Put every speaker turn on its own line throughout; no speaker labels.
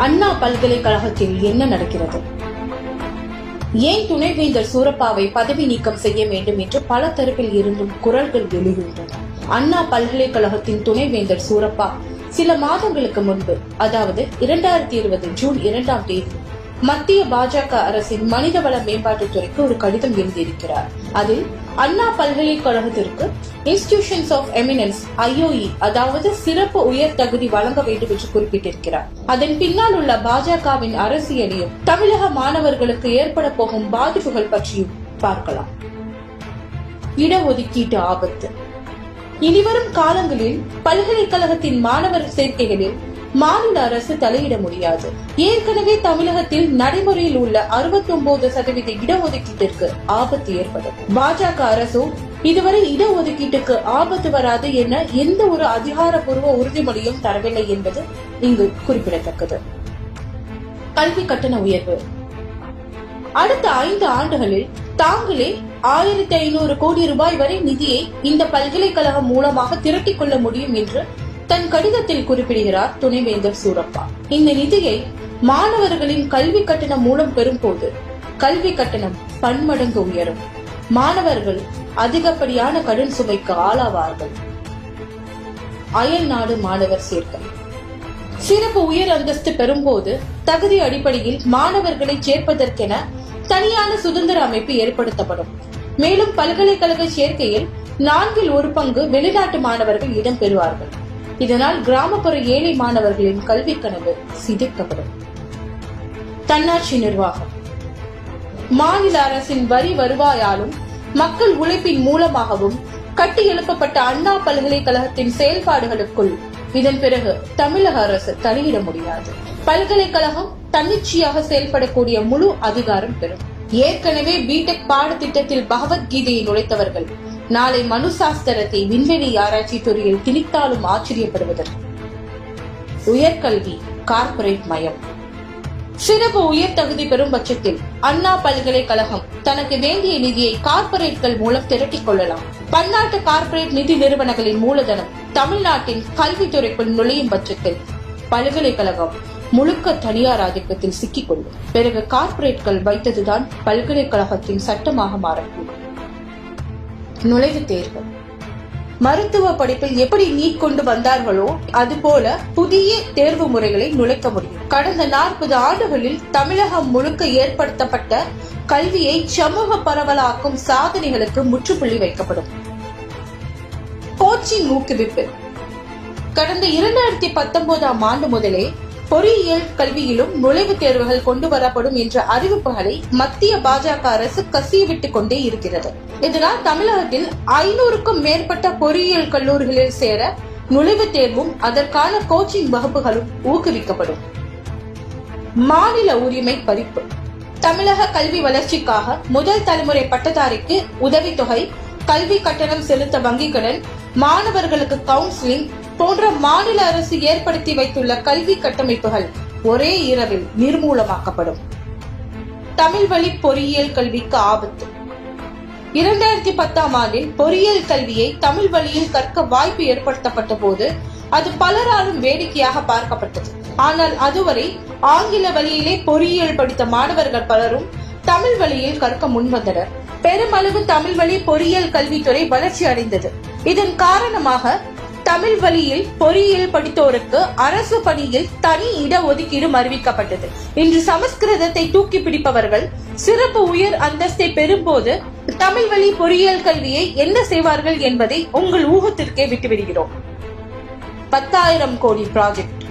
அண்ணா பல்கலைக்கழகத்தில் என்ன நடக்கிறது? ஏன் துணைவேந்தர் சூரப்பாவை பதவி நீக்கம் செய்ய வேண்டும் என்று பல தரப்பில் இருந்தும் குரல்கள் எழுகின்றன? அண்ணா பல்கலைக்கழகத்தின் துணைவேந்தர் சூரப்பா சில மாதங்களுக்கு முன்பு அதாவது இரண்டாயிரத்தி இருபது ஜூன் இரண்டாம் தேதி மத்திய பாஜக அரசின் மனிதவள மேம்பாட்டுத்துறைக்கு ஒரு கடிதம் எழுதியிருக்கிறார். அதில் அண்ணா பல்கலைக்கழகத்திற்கு இன்ஸ்டிடியூஷன்ஸ் ஆஃப் எமினன்ஸ் ஐஓஇ அதாவது சிறப்பு உயர் தகுதி வழங்க வேண்டும் என்று குறிப்பிட்டிருக்கிறார். அதன் பின்னால் உள்ள பாஜகவின் அரசியலையும் தமிழக மாணவர்களுக்கு ஏற்பட போகும் பாதிப்புகள் பற்றியும் பார்க்கலாம். இடஒதுக்கீட்டு ஆபத்து. இனிவரும் காலங்களில் பல்கலைக்கழகத்தின் மாணவர் சேர்க்கைகளில் மாநில அரசு தலையிட முடியாது. ஏற்கனவே தமிழகத்தில் நடைமுறையில் உள்ள 69% சதவீத இடஒதுக்கீட்டிற்கு ஆபத்து ஏற்படும் பாஜக அரசோ இதுவரை இடஒதுக்கீட்டுக்கு ஆபத்து வராது என எந்த ஒரு அதிகாரப்பூர்வ உறுதிமொழியும் தரவில்லை என்பது இங்கு குறிப்பிடத்தக்கது. கல்வி கட்டண உயர்வு. அடுத்த ஐந்து ஆண்டுகளில் தாங்களே ஆயிரத்தி ஐநூறு கோடி ரூபாய் வரை நிதியை இந்த பல்கலைக்கழகம் மூலமாக திரட்டிக் கொள்ள முடியும் என்று தன் கடிதத்தில் குறிப்பிடுகிறார் துணைவேந்தர் சூரப்பா. இந்த நிதியை மாணவர்களின் கல்வி கட்டணம் மூலம் பெறும்போது கல்வி கட்டணம் பன்மடங்கு உயரும். மாணவர்கள் அதிகப்படியான கடன் சுமைக்கு ஆளாவார்கள். அயல் நாடு மாணவர் சேர்க்கை. சிறப்பு உயர் அந்தஸ்து பெறும்போது தகுதி அடிப்படையில் மாணவர்களை சேர்ப்பதற்கென தனியான சுதந்திர அமைப்பு ஏற்படுத்தப்படும். மேலும் பல்கலைக்கழக சேர்க்கையில் நான்கில் ஒரு பங்கு வெளிநாட்டு மாணவர்கள் இடம் பெறுவார்கள். இதனால் கிராமப்புற ஏழை மாணவர்களின் கல்வி கனவு சிதைக்கப்படும். தன்னாட்சி நிர்வாகம். மாநில அரசின் வரி வருவாயாலும் மக்கள் உழைப்பின் மூலமாகவும் கட்டி எழுப்பப்பட்ட அண்ணா பல்கலைக்கழகத்தின் செயல்பாடுகளுக்குள் இதன் பிறகு தமிழக அரசு தலையிட முடியாது. பல்கலைக்கழகம் தன்னிச்சையாக செயல்படக்கூடிய முழு அதிகாரம் பெறும். ஏற்கனவே பிடெக் பாடத்திட்டத்தில் பகவத்கீதையை நுழைத்தவர்கள் நாளை மனு சாஸ்திரத்தை விண்வெளி ஆராய்ச்சி துறையில் திணித்தாலும் ஆச்சரியப்படுவதற்கு. உயர்கல்வி கார்ப்பரேட் மயம். சிறப்பு உயர் தகுதி பெறும் பட்சத்தில் அண்ணா பல்கலைக்கழகம் தனக்கு வேண்டிய நிதியை கார்ப்பரேட்கள் மூலம் திரட்டிக் கொள்ளலாம். பன்னாட்டு கார்ப்பரேட் நிதி நிறுவனங்களின் மூலதனம் தமிழ்நாட்டின் கல்வித்துறைக்குள் நுழையும் பட்சத்தில் பல்கலைக்கழகம் முழுக்க தனியார் ஆதிக்கத்தில் சிக்கிக்கொள்ளும் பிறகு கார்ப்பரேட்கள் வைத்ததுதான் பல்கலைக்கழகத்தின் சட்டமாக மாறக்கூடும். நுழைவுத் தேர்வு. மருத்துவ படிப்பில் எப்படி நீட் கொண்டு வந்தார்களோ அதுபோல புதிய தேர்வு முறைகளை நுழைக்க முடியும். கடந்த நாற்பது ஆண்டுகளில் தமிழகம் முழுக்க ஏற்படுத்தப்பட்ட கல்வியை சமூக பரவலாக்கும் சாதனைகளுக்கு முற்றுப்புள்ளி வைக்கப்படும். கோச்சிங் ஊக்குவிப்பு. கடந்த இரண்டாயிரத்தி பத்தொன்பதாம் ஆண்டு முதலே பொறியியல் கல்வியிலும் நுழைவுத் தேர்வுகள் கொண்டு வரப்படும் என்ற அறிவிப்புகளை மத்திய பாஜக அரசு கசியவிட்டுக் கொண்டே இருக்கிறது. இதனால் தமிழகத்தில் ஐநூறுக்கும் மேற்பட்ட பொறியியல் கல்லூரிகளில் சேர நுழைவுத் தேர்வும் அதற்கான கோச்சிங் வகுப்புகளும் ஊக்குவிக்கப்படும். மாநில உரிமை பறிப்பு. தமிழக கல்வி வளர்ச்சிக்காக முதல் தலைமுறை பட்டதாரிக்கு உதவித்தொகை கல்வி கட்டணம் செலுத்த வங்கிக் கடன் மாணவர்களுக்கு கவுன்சிலிங் போன்ற மாநில அரசு ஏற்படுத்தி வைத்துள்ள கல்வி கட்டமைப்புகள் ஒரே இரவில் நிர்மூலமாக்கப்படும். தமிழ் வழி பொறியியல் கல்விக்கு ஆபத்து. இரண்டாயிரத்தி பத்தாம் ஆண்டில் பொறியியல் கல்வியை தமிழ் வழியில் கற்க வாய்ப்பு ஏற்படுத்தப்பட்ட போது அது பலராலும் வேடிக்கையாக பார்க்கப்பட்டது. ஆனால் அதுவரை ஆங்கில வழியிலே பொறியியல் படித்த மாணவர்கள் பலரும் தமிழ் வழியில் கற்க முன்வந்தனர். பெருமளவு தமிழ் வழி பொறியியல் கல்வித்துறை வளர்ச்சி அடைந்தது. இதன் காரணமாக தமிழ் வழியில் பொறியியல் படித்தோருக்கு அரசு பணியில் தனி இட ஒதுக்கீடு அறிவிக்கப்பட்டது இன்று சமஸ்கிருதத்தை தூக்கி பிடிப்பவர்கள் சிறப்பு உயர் அந்தஸ்தை பெறும்போது தமிழ் வழி பொறியியல் கல்வியை என்ன செய்வார்கள் என்பதை உங்கள் ஊகத்திற்கே விட்டுவிடுகிறோம். பத்தாயிரம் கோடி ப்ராஜெக்ட்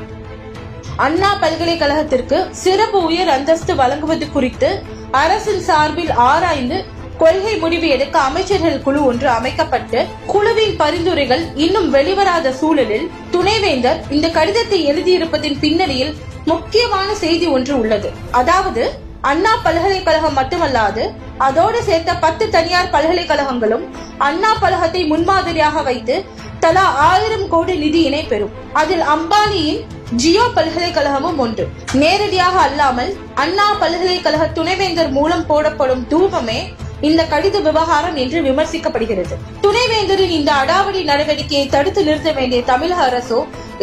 அண்ணா பல்கலைக்கழகத்திற்கு சிறப்பு உயர் அந்தஸ்து வழங்குவது குறித்து அரசின் சார்பில் ஆராய்ந்து கொள்கை முடிவு எடுக்க அமைச்சர்கள் குழு ஒன்று அமைக்கப்பட்டு குழுவின் பரிந்துரைகள் இன்னும் வெளிவராத சூழலில் துணைவேந்தர் இந்த கடிதத்தை எழுதியிருப்பதின் பின்னணியில் முக்கியமான செய்தி ஒன்று உள்ளது. அதாவது அண்ணா பல்கலைக்கழகம் மட்டுமல்லாது அதோடு சேர்த்த பத்து தனியார் பல்கலைக்கழகங்களும் அண்ணா பலகத்தை முன்மாதிரியாக வைத்து தலா ஆயிரம் கோடி நிதியினை பெறும். அதில் அம்பானியின் ஜியோ பல்கலைக்கழகமும் ஒன்று. நேரடியாக அல்லாமல் அண்ணா பல்கலைக்கழக துணைவேந்தர் மூலம் போடப்படும் தூபமே இந்த கடித விவகாரம் என்று விமர்சிக்கப்படுகிறது. துணைவேந்தரின் இந்த அடாவடி நடவடிக்கையை தடுத்து நிறுத்த வேண்டிய தமிழக அரசோ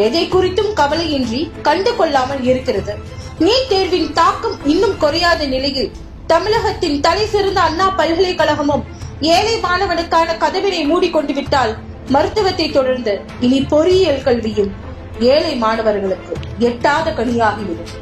எதை குறித்தும் கவலையின்றி கண்டு கொள்ளாமல் இருக்கிறது. நீட் தேர்வின் தாக்கம் இன்னும் குறையாத நிலையில் தமிழகத்தின் தலை சிறந்த அண்ணா பல்கலைக்கழகமும் ஏழை மாணவனுக்கான கதவினை மூடிக்கொண்டு விட்டால் மருத்துவத்தை தொடர்ந்து இனி பொறியியல் கல்வியும் ஏழை மாணவர்களுக்கு எட்டாத கனியாகிவிடும்.